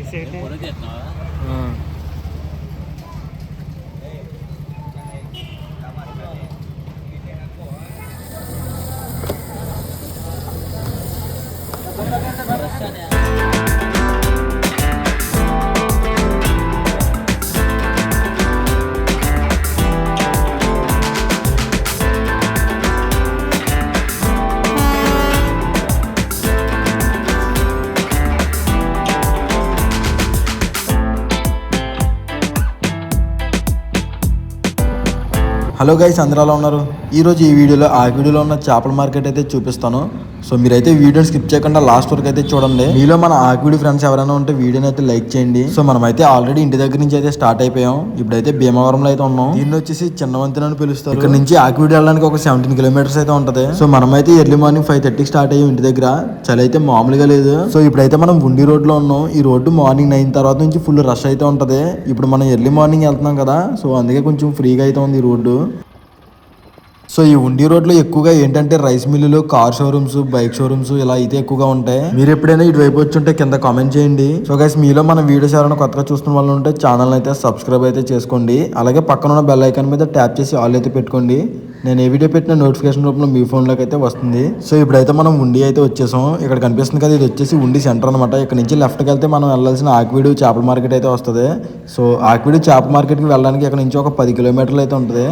Rice ఏంటి hello guys అందరూ ఎలా ఉన్నారు? ఈరోజు ఈ వీడియోలో ఆ వీడియోలో ఉన్న చేపల మార్కెట్ అయితే చూపిస్తాను. సో మీరైతే వీడియోని స్కిప్ చేయకుండా లాస్ట్ వరకు అయితే చూడండి. మీలో మన ఆకివీడి ఫ్రెండ్స్ ఎవరైనా ఉంటే వీడియోని అయితే లైక్ చేయండి. సో మనమైతే ఆల్రెడీ ఇంటి దగ్గర నుంచి అయితే స్టార్ట్ అయిపోయాం. ఇప్పుడైతే భీమవరంలో అయితే ఉన్నాం. దీన్ని వచ్చేసి చిన్నవంతెన అని పిలుస్తారు. ఇక్కడ నుంచి ఆకివీడి వెళ్ళడానికి ఒక సెవెంటీన్ కిలోమీటర్స్ అయితే ఉంటది. సో మనమైతే ఎర్లీ మార్నింగ్ ఫైవ్ థర్టీకి స్టార్ట్ అయ్యాం ఇంటి దగ్గర. చలి అయితే మామూలుగా లేదు. సో ఇప్పుడైతే మనం ఉండి రోడ్లో ఉన్నాం. ఈ రోడ్డు మార్నింగ్ నైన్ తర్వాత నుంచి ఫుల్ రష్ అయితే ఉంటది. ఇప్పుడు మనం ఎర్లీ మార్నింగ్ వెళ్తున్నాం కదా. సో అందుకే కొంచెం ఫ్రీగా అయితే ఉంది ఈ రోడ్డు. సో ఈ ఉండి రోడ్లో ఎక్కువగా ఏంటంటే రైస్ మిల్లులు కార్ షోరూమ్స్ బైక్ షోరూమ్స్ ఇలా అయితే ఎక్కువగా ఉంటాయి. మీరు ఎప్పుడైనా ఇటువైపు వచ్చి ఉంటే కింద కామెంట్ చేయండి. సో గైస్ మీలో మన వీడియోస్ ఎవరైనా కొత్తగా చూస్తున్న వాళ్ళు ఉంటే ఛానల్ అయితే సబ్స్క్రైబ్ అయితే చేసుకోండి. అలాగే పక్కన ఉన్న బెల్ ఐకాన్ మీద ట్యాప్ చేసి ఆల్ అయితే పెట్టుకోండి. నేను ఏ వీడియో పెట్టిన నోటిఫికేషన్ రూపంలో మీ ఫోన్లోకి అయితే వస్తుంది. సో ఇప్పుడైతే మనం ఉండి అయితే వచ్చేసాం. ఇక్కడ కనిపిస్తుంది కదా ఇది వచ్చేసి ఉండి సెంటర్ అనమాట ఇక్కడ నుంచి లెఫ్ట్కి వెళ్తే మనం వెళ్ళాల్సిన ఆక్వీడు చేపల మార్కెట్ అయితే వస్తుంది. సో ఆక్విడు చేపల మార్కెట్కి వెళ్ళడానికి ఇక్కడ నుంచి ఒక పది కిలోమీటర్లు అయితే ఉంటుంది.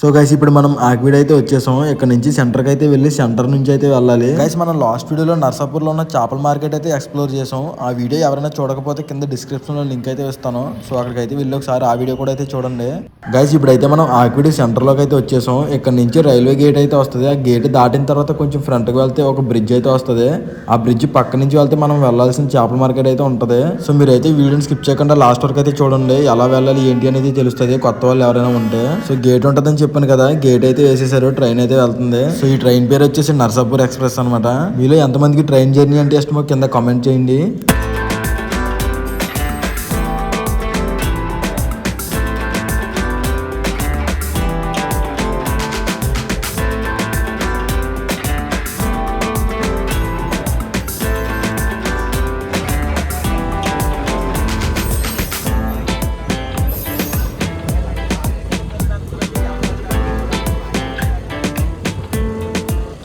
సో గైస్ ఇప్పుడు మనం ఆక్విడ్ అయితే వచ్చేసాం ఇక్కడ నుంచి సెంటర్కి అయితే వెళ్ళి సెంటర్ నుంచి అయితే వెళ్ళాలి. గైస్ మనం లాస్ట్ వీడియోలో నర్సాపూర్లో ఉన్న చేపల మార్కెట్ అయితే ఎక్స్ప్లోర్ చేసాం ఆ వీడియో ఎవరైనా చూడకపోతే కింద డిస్క్రిప్షన్లో లింక్ అయితే ఇస్తాను. సో అక్కడికి అయితే వెళ్ళి ఒకసారి ఆ వీడియో కూడా అయితే చూడండి. గైస్ ఇప్పుడైతే మనం ఆక్విడ్ సెంటర్లోకి అయితే వచ్చేసాం ఇక్కడ నుంచి రైల్వే గేట్ అయితే వస్తుంది. ఆ గేట్ దాటిన తర్వాత కొంచెం ఫ్రంట్కి వెళ్తే ఒక బ్రిడ్జ్ అయితే వస్తుంది. ఆ బ్రిడ్జ్ పక్క నుంచి వెళ్తే మనం వెళ్ళాల్సిన చేపల మార్కెట్ అయితే ఉంటుంది. సో మీరైతే వీడియోని స్కిప్ చేయకుండా లాస్ట్ వరకు అయితే చూడండి. ఎలా వెళ్ళాలి ఏంటి అనేది తెలుస్తుంది. కొత్త వాళ్ళు ఎవరైనా ఉంటే. సో గేట్ ఉంటుందని చెప్పాను కదా గేట్ అయితే వేసేసారు ట్రైన్ అయితే వెళ్తుంది. సో ఈ ట్రైన్ పేరు వచ్చేసి నర్సాపూర్ ఎక్స్ప్రెస్ అనమాట మీలో ఎంతమందికి ట్రైన్ జర్నీ అంటే ఇష్టమో కింద కామెంట్ చేయండి.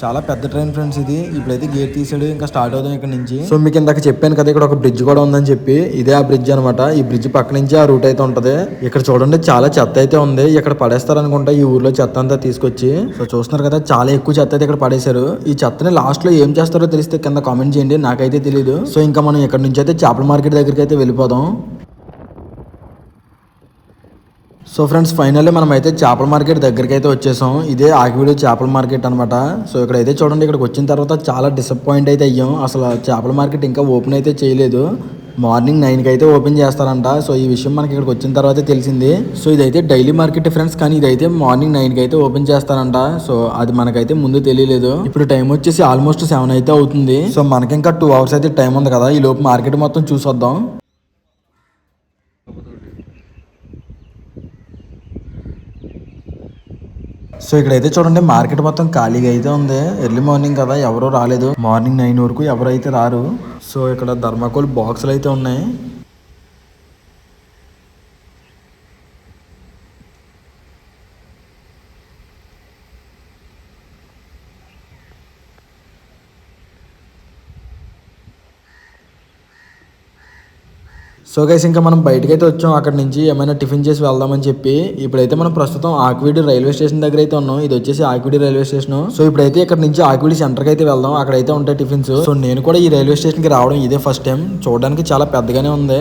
చాలా పెద్ద ట్రైన్ ఫ్రెండ్స్ ఇది. ఇప్పుడైతే గేట్ తీసాడు ఇంకా స్టార్ట్ అవుతాం ఇక్కడ నుంచి. సో మీకు ఇందాక చెప్పాను కదా ఇక్కడ ఒక బ్రిడ్జ్ కూడా ఉందని చెప్పి. ఇదే ఆ బ్రిడ్జ్ అనమాట ఈ బ్రిడ్జ్ పక్క నుంచి ఆ రూట్ అయితే ఉంటది. ఇక్కడ చూడండి చాలా చెత్త అయితే ఉంది. ఇక్కడ పడేస్తారు అనుకుంటా ఈ ఊర్లో చెత్త అంతా తీసుకొచ్చి. సో చూస్తున్నారు కదా చాలా ఎక్కువ చెత్త అయితే ఇక్కడ పడేశారు. ఈ చెత్తని లాస్ట్లో ఏం చేస్తారో తెలిస్తే కింద కామెంట్ చేయండి. నాకైతే తెలియదు సో ఇంకా మనం ఇక్కడ నుంచి అయితే చేపల మార్కెట్ దగ్గరికి అయితే వెళ్ళిపోదాం. సో ఫ్రెండ్స్ ఫైనల్లీ మనం అయితే చేపల మార్కెట్ దగ్గరికి అయితే వచ్చేసాం. ఇదే ఆకివీడు చేపల మార్కెట్ అనమాట సో ఇక్కడైతే చూడండి ఇక్కడికి వచ్చిన తర్వాత చాలా డిసప్పాయింట్ అయితే అయ్యాం. అసలు చేపల మార్కెట్ ఇంకా ఓపెన్ అయితే చేయలేదు. మార్నింగ్ నైన్కి అయితే ఓపెన్ చేస్తారంట. సో ఈ విషయం మనకి ఇక్కడికి వచ్చిన తర్వాత తెలిసింది. సో ఇదైతే డైలీ మార్కెట్ ఫ్రెండ్స్ కానీ ఇదైతే మార్నింగ్ నైన్కి అయితే ఓపెన్ చేస్తారంట. సో అది మనకైతే ముందు తెలియలేదు. ఇప్పుడు టైం వచ్చేసి ఆల్మోస్ట్ సెవెన్ అయితే అవుతుంది. సో మనకి ఇంకా టూ అవర్స్ అయితే టైం ఉంది కదా. ఈ లోపు మార్కెట్ మొత్తం చూసొద్దాం. సో ఇక్కడైతే చూడండి మార్కెట్ మొత్తం ఖాళీగా అయితే ఉంది. ఎర్లీ మార్నింగ్ కదా ఎవరు రాలేదు. మార్నింగ్ నైన్ వరకు ఎవరైతే రారు. సో ఇక్కడ ధర్మాకోల్ బాక్సులు అయితే ఉన్నాయి. సో గైస్ ఇంకా మనం బయటకైతే వచ్చాం. అక్కడ నుంచి ఏమైనా టిఫిన్ చేసి వెళ్దామని చెప్పి ఇప్పుడైతే మనం ప్రస్తుతం ఆక్విడి రైల్వే స్టేషన్ దగ్గర అయితే ఉన్నాం. ఇది వచ్చేసి ఆక్విడి రైల్వే స్టేషన్. సో ఇప్పుడైతే ఇక్కడ నుంచి ఆక్విడి సెంటర్కి అయితే వెళ్దాం. అక్కడైతే ఉంటాయి టిఫిన్స్. సో నేను కూడా ఈ రైల్వే స్టేషన్కి రావడం ఇదే ఫస్ట్ టైం. చూడడానికి చాలా పెద్దగానే ఉంది.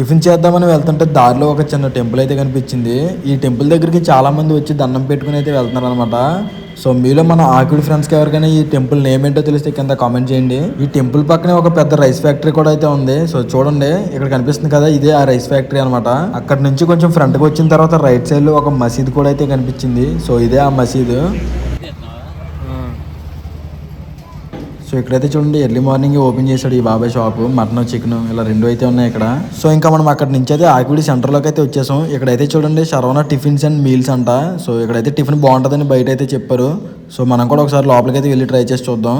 టిఫిన్ చేద్దామని వెళ్తుంటే దారిలో ఒక చిన్న టెంపుల్ అయితే కనిపించింది. ఈ టెంపుల్ దగ్గరికి చాలా మంది వచ్చి దండం పెట్టుకుని అయితే వెళ్తున్నారు అనమాట సో మీలో మన ఆకుడి ఫ్రెండ్స్కి ఎవరికైనా ఈ టెంపుల్ నేమ్ ఏంటో తెలిస్తే కింద కామెంట్ చేయండి. ఈ టెంపుల్ పక్కనే ఒక పెద్ద రైస్ ఫ్యాక్టరీ కూడా అయితే ఉంది. సో చూడండి ఇక్కడ కనిపిస్తుంది కదా ఇదే ఆ రైస్ ఫ్యాక్టరీ అనమాట అక్కడ నుంచి కొంచెం ఫ్రంట్కి వచ్చిన తర్వాత రైట్ సైడ్లో ఒక మసీద్ కూడా అయితే కనిపించింది. సో ఇదే ఆ మసీదు. సో ఇక్కడైతే చూడండి ఎర్లీ మార్నింగ్ ఓపెన్ చేశాడు ఈ బాబాయ్ షాప్ మటన్ చికెన్ ఇలా రెండు అయితే ఉన్నాయి ఇక్కడ. సో ఇంకా మనం అక్కడ నుంచి అయితే ఆకివిడి సెంటర్లోకి అయితే వచ్చేసాం. ఇక్కడైతే చూడండి శరవణ టిఫిన్స్ అండ్ మీల్స్ అంట. సో ఇక్కడైతే టిఫిన్ బాగుంటుందని బయట అయితే చెప్పారు. సో మనం కూడా ఒకసారి లోపలికి అయితే వెళ్ళి ట్రై చేసి చూద్దాం.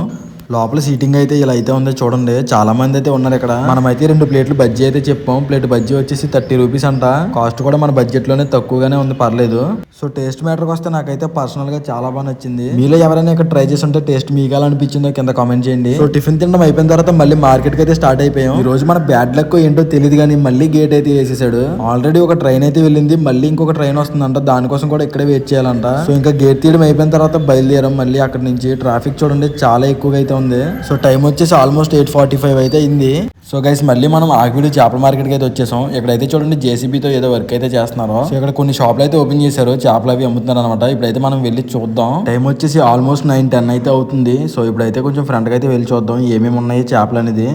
లోపల సీటింగ్ అయితే ఇలా అయితే ఉంది చూడండి. చాలా మంది అయితే ఉన్నారు ఇక్కడ. మనం అయితే రెండు ప్లేట్లు బజ్జీ అయితే చెప్పాం. ప్లేట్ బజ్జీ వచ్చేసి థర్టీ రూపీస్ అంట. కాస్ట్ కూడా మన బడ్జెట్లోనే తక్కువగానే ఉంది. పర్లేదు. సో టేస్ట్ మ్యాటర్కి వస్తే నాకైతే పర్సనల్గా చాలా బాగా నచ్చింది. మీలో ఎవరైనా ఇక్కడ ట్రై చేసి ఉంటే టేస్ట్ మీకు ఎలా అనిపించిందో కింద కామెంట్ చేయండి. సో టిఫిన్ తినడం అయిపోయిన తర్వాత మళ్ళీ మార్కెట్కి అయితే స్టార్ట్ అయిపోయాం. ఈ రోజు మన బ్యాడ్ లక్ ఏంటో తెలియదు కానీ మళ్ళీ గేట్ అయితే వేసేసాడు. ఆల్రెడీ ఒక ట్రైన్ అయితే వెళ్ళింది. మళ్ళీ ఇంకొక ట్రైన్ వస్తుందంట. దానికోసం కూడా ఇక్కడే వెయిట్ చేయాలంట. సో ఇంకా గేట్ తీయడం అయిపోయిన తర్వాత బయలుదేరాం. మళ్ళీ అక్కడ నుంచి ట్రాఫిక్ చూడండి. చాలా ఎక్కువగా అయితే ఉంది. సో టైం వచ్చేసి ఆల్మోస్ట్ ఎయిట్ ఫార్టీ ఫైవ్ అయితే అయింది. సో గైస్ మళ్ళీ మనం ఆకివీడి చేపల మార్కెట్కి అయితే వచ్చేసాం. ఇక్కడైతే చూడండి జేసీబీతో ఏదో వర్క్ అయితే చేస్తున్నారు. సో ఇక్కడ కొన్ని షాపులు అయితే ఓపెన్ చేశారు. చేపలు అవి అమ్ముతున్నారు అనమాట ఇప్పుడైతే మనం వెళ్ళి చూద్దాం. టైం వచ్చేసి ఆల్మోస్ట్ నైన్ టెన్ అయితే అవుతుంది. సో ఇప్పుడైతే కొంచెం ఫ్రంట్కి అయితే వెళ్ళి చూద్దాం. ఏమేమి ఉన్నాయి చేపలు అనేది.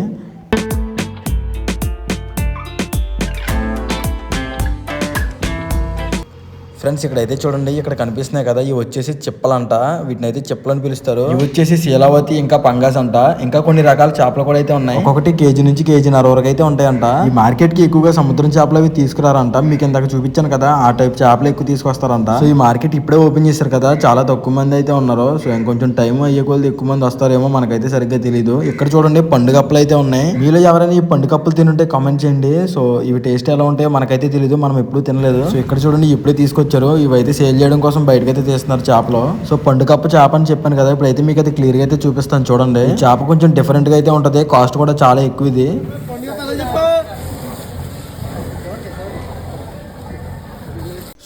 ఫ్రెండ్స్ ఇక్కడైతే చూడండి ఇక్కడ కనిపిస్తున్నాయి కదా ఇవి వచ్చేసి చిప్పలంట. వీటిని అయితే చిప్పలని పిలుస్తారు. ఇవి వచ్చేసి శీలావతి ఇంకా పంగాస్ అంట. ఇంకా కొన్ని రకాల చేపలు కూడా అయితే ఉన్నాయి. ఒక్కొక్కటి కేజీ నుంచి కేజీన్నర వరకు అయితే ఉంటాయంట. ఈ మార్కెట్కి ఎక్కువగా సముద్రం చేపలు అవి తీసుకురారంట. మీకు ఇందాక చూపించాను కదా ఆ టైప్ చేపలు ఎక్కువ తీసుకొస్తారంట. సో ఈ మార్కెట్ ఇప్పుడే ఓపెన్ చేశారు కదా చాలా తక్కువ మంది అయితే ఉన్నారు. సో ఇంకొంచెం టైం అయ్యే కొద్ది ఎక్కువ మంది వస్తారేమో మనకైతే సరిగ్గా తెలియదు ఇక్కడ చూడండి పండు కప్పులు అయితే ఉన్నాయి. మీలో ఎవరైనా ఈ పండు కప్పులు తినుంటే కామెంట్ చేయండి. సో ఇవి టేస్ట్ ఎలా ఉంటాయో మనకైతే తెలియదు మనం ఎప్పుడూ తినలేదు. సో ఇక్కడ చూడండి ఇప్పుడే తీసుకొచ్చారు. ఇవైతే సేల్ చేయడం కోసం బయటకు అయితే తీస్తున్నారు చేపలు. సో పండు కప్పు చేప అని చెప్పాను కదా ఇప్పుడైతే మీకు అయితే క్లియర్గా అయితే చూపిస్తాను చూడండి. చేప కొంచెం డిఫరెంట్గా అయితే ఉంటది. కాస్ట్ కూడా చాలా ఎక్కువ ఇది.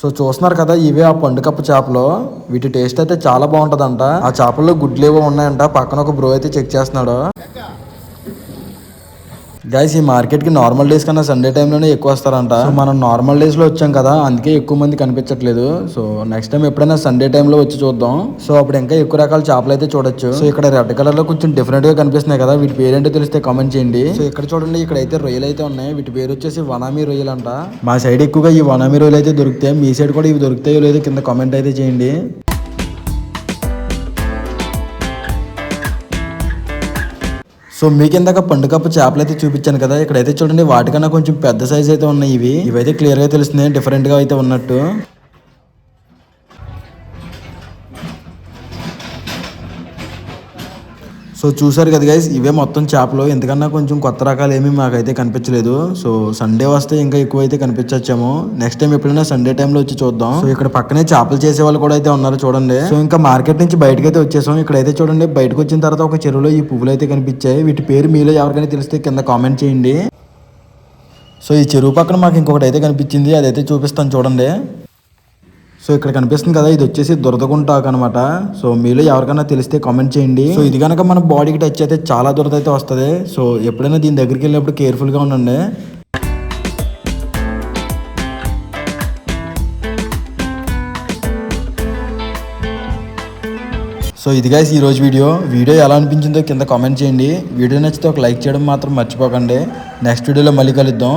సో చూస్తున్నారు కదా ఇవే ఆ పండుకప్పు చేపలు. వీటి టేస్ట్ అయితే చాలా బాగుంటదంట. ఆ చేపల్లో గుడ్లు ఏవో ఉన్నాయంట. పక్కన ఒక బ్రో అయితే చెక్ చేస్తున్నాడు. గైస్ ఈ మార్కెట్కి నార్మల్ డేస్ కన్నా సండే టైంలోనే ఎక్కువ వస్తారంట. సో మనం నార్మల్ డేస్లో వచ్చాం కదా అందుకే ఎక్కువ మంది కనిపించట్లేదు. సో నెక్స్ట్ టైం ఎప్పుడైనా సండే టైంలో వచ్చి చూద్దాం. సో అప్పుడు ఇంకా ఎక్కువ రకాల చేపలు అయితే చూడొచ్చు. సో ఇక్కడ రెడ్ కలర్లో కొంచెం డిఫరెంట్గా కనిపిస్తున్నాయి కదా వీటి పేరేంటో తెలిస్తే కామెంట్ చేయండి. సో ఇక్కడ చూడండి ఇక్కడ అయితే రొయ్యలు అయితే ఉన్నాయి. వీటి పేరు వచ్చేసి వనామీ రొయ్యలు అంట. మా సైడ్ ఎక్కువగా ఈ వనామీ రొయ్యలు అయితే దొరుకుతాయి. మీ సైడ్ కూడా ఇవి దొరుకుతాయో లేదో కింద కామెంట్ అయితే చేయండి. సో మీకు ఇందాక పండుగప్పు చేపలు అయితే చూపించాను కదా ఇక్కడైతే చూడండి వాటికన్నా కొంచెం పెద్ద సైజ్ అయితే ఉన్నాయి ఇవి. ఇవైతే క్లియర్గా తెలుస్తున్నాయి డిఫరెంట్గా అయితే ఉన్నట్టు. సో చూసారు కదా గైస్ ఇవే మొత్తం చేపలు. ఎందుకన్నా కొంచెం కొత్త రకాలు ఏమీ మాకైతే కనిపించలేదు. సో సండే వస్తే ఇంకా ఎక్కువ అయితే కనిపించచ్చేమో. నెక్స్ట్ టైం ఎప్పుడైనా సండే టైంలో వచ్చి చూద్దాం. సో ఇక్కడ పక్కనే చేపలు చేసే వాళ్ళు కూడా అయితే ఉన్నారు చూడండి. సో ఇంకా మార్కెట్ నుంచి బయటకు అయితే వచ్చేసాం. ఇక్కడైతే చూడండి బయటకు వచ్చిన తర్వాత ఒక చెరువులో ఈ పువ్వులు అయితే కనిపించాయి. వీటి పేరు మీలో ఎవరికైనా తెలిస్తే కింద కామెంట్ చేయండి. సో ఈ చెరువు పక్కన మాకు ఇంకొకటి అయితే కనిపించింది. అదైతే చూపిస్తాను చూడండి. సో ఇక్కడ కనిపిస్తుంది కదా ఇది వచ్చేసి దురదగుంటాకు అనమాట సో మీలో ఎవరికైనా తెలిస్తే కామెంట్ చేయండి. సో ఇది కనుక మన బాడీకి టచ్ అయితే చాలా దురద అయితే వస్తుంది. సో ఎప్పుడైనా దీని దగ్గరికి వెళ్ళినప్పుడు కేర్ఫుల్గా ఉండండి. సో ఇది గైస్ ఈ రోజు వీడియో. వీడియో ఎలా అనిపించిందో కింద కామెంట్ చేయండి. వీడియో నచ్చితే ఒక లైక్ చేయడం మాత్రం మర్చిపోకండి. నెక్స్ట్ వీడియోలో మళ్ళీ కలుద్దాం.